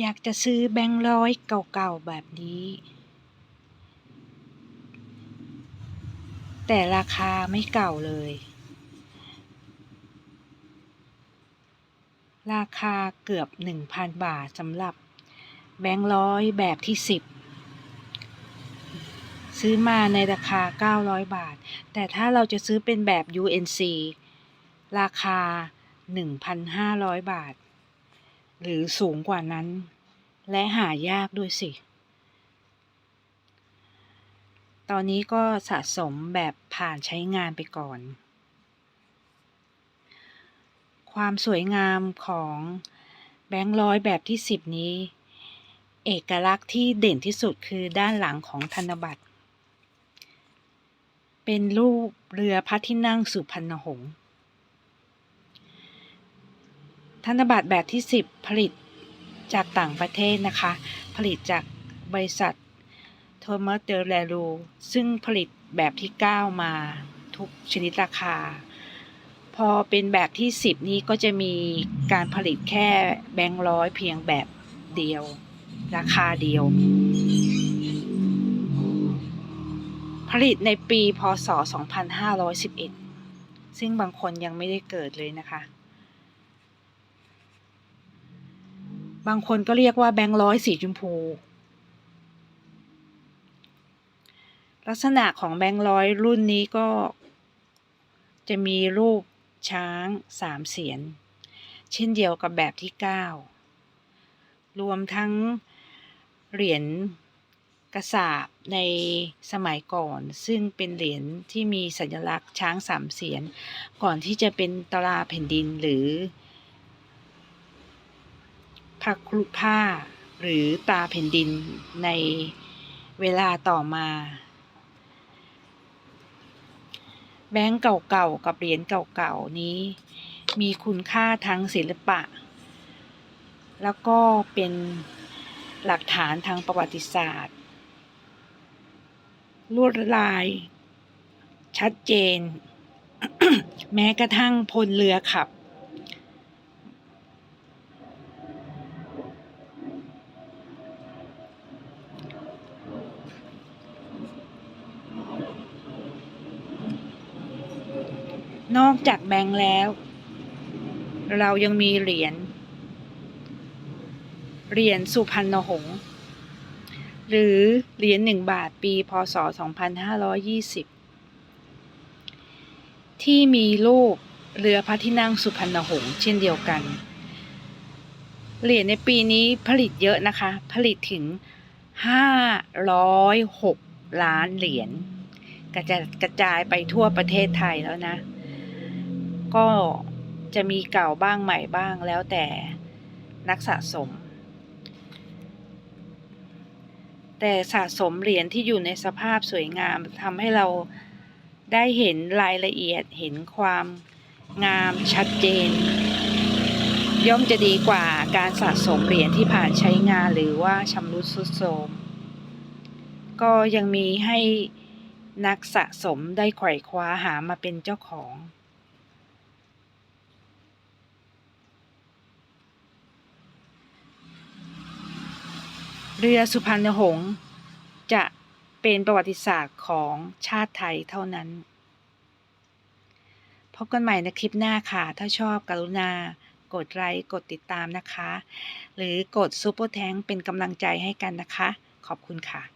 อยากจะซื้อแบงค์ร้อยเก่าๆแบบนี้ แต่ราคาไม่เก่าเลย ราคาเกือบ 1,000 บาทสำหรับแบงค์ร้อยแบบที่ 10 ซื้อมาในราคา 900 บาท แต่ถ้าเราจะซื้อเป็นแบบ UNC ราคา 1,500 บาท หรือสูงกว่านั้น และหายากด้วยสิ ตอนนี้ก็สะสมแบบผ่านใช้งานไปก่อน ความสวยงามของแบงค์ร้อยแบบที่ 10 นี้ เอกลักษณ์ที่เด่นที่สุดคือด้านหลังของธนบัตร เป็นรูปเรือพระที่นั่งสุพรรณหงษ์ ธนบัตรแบบที่ 10 ผลิตจากต่างประเทศนะคะ ผลิตจากบริษัทโทมัสเดลแลรูซึ่งผลิตแบบที่ 9 มาทุกชนิดราคา พอเป็นแบบที่ 10 นี้ก็จะมีการผลิตแค่แบงค์ร้อยเพียงแบบเดียว ราคาเดียว ผลิตในปีพศ 2511 ซึ่งบางคนยังไม่ได้เกิดเลยนะคะ บางคนก็เรียกว่าแบงค์ร้อยสีชมพู ลักษณะของแบงค์ร้อยรุ่นนี้ก็ จะมีรูปช้างสามเสียน เช่นเดียวกับแบบที่ 9 รวมทั้งเหรียญกระสาบในสมัยก่อน ซึ่งเป็นเหรียญที่มีสัญลักษณ์ช้างสามเสียน ก่อนที่จะเป็นตราแผ่นดินหรือ พระครุผ้า หรือตาแผ่นดินในเวลาต่อมา แบงก์เก่าๆกับเหรียญเก่าๆนี้ มีคุณค่าทางศิลปะ แล้วก็เป็นหลักฐานทางประวัติศาสตร์ ลวดลาย ชัดเจน แม้กระทั่งพลเรือขับ นอกจากแบงค์แล้ว เรายังมีเหรียญเหรียญสุพรรณหงษ์หรือเหรียญหนึ่งบาทปีพศ 2520 ที่มีรูปเรือพระที่นั่งสุพรรณหงษ์เช่นเดียวกัน เหรียญในปีนี้ผลิตเยอะนะคะ ผลิตถึง 506 ล้านเหรียญกระจายกระจายไปทั่วประเทศไทยแล้วนะ ก็จะมีเก่าบ้างใหม่บ้างแล้วแต่นักสะสม แต่สะสมเหรียญที่อยู่ในสภาพสวยงามทำให้เราได้เห็นรายละเอียดเห็นความงามชัดเจน ย่อมจะดีกว่าการสะสมเหรียญที่ผ่านใช้งานหรือว่าชำรุดทรุดโทรมก็ยังมีให้นักสะสมได้ไขว่คว้าหามาเป็นเจ้าของ เรือสุพรรณหงษ์จะเป็นประวัติศาสตร์ของชาติไทยเท่านั้น พบกันใหม่ในคลิปหน้าค่ะ ถ้าชอบกรุณากดไลค์กดติดตามนะคะ หรือกดซูเปอร์แทงเป็นกำลังใจให้กันนะคะ ขอบคุณค่ะ